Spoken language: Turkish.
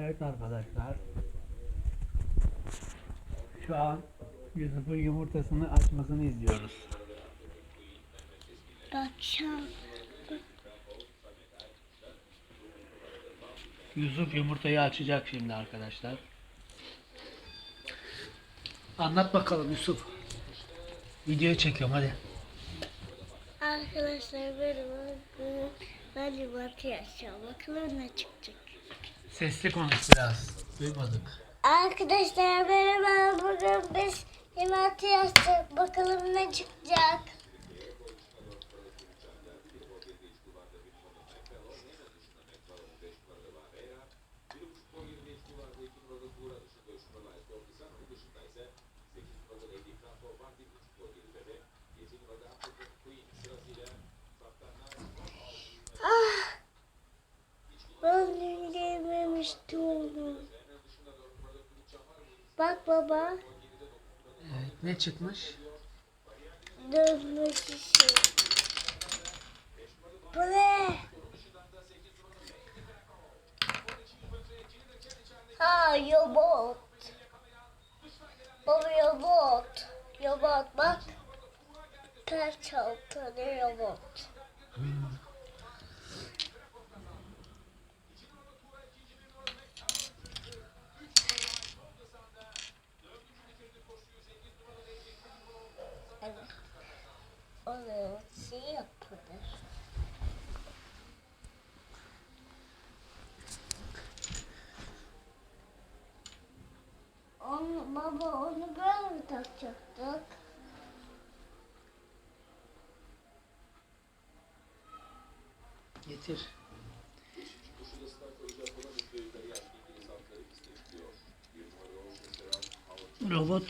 Evet arkadaşlar. Şu an Yusuf'un yumurtasını açmasını izliyoruz. Bakacağım. Yusuf yumurtayı açacak şimdi arkadaşlar. Anlat bakalım Yusuf. Videoyu çekiyorum hadi. Arkadaşlar. Bugün ben yumurta yaşıyorum. Bakalım ne çıkacak. Sesli konuş biraz. Duymadık. Arkadaşlar merhaba. Bugün biz yumurta yaşayacak. Bakalım ne çıkacak. Ah! Ben dün yememiştim onu. Bak baba. Evet, ne çıkmış? Dönmüş işi. Bu ne? Ha robot. Baba robot. Robot bak. Ters çaltanı robot. Evet. Onu şey yapılır. Onu, baba onu böyle mi takacaktık? Getir. Robot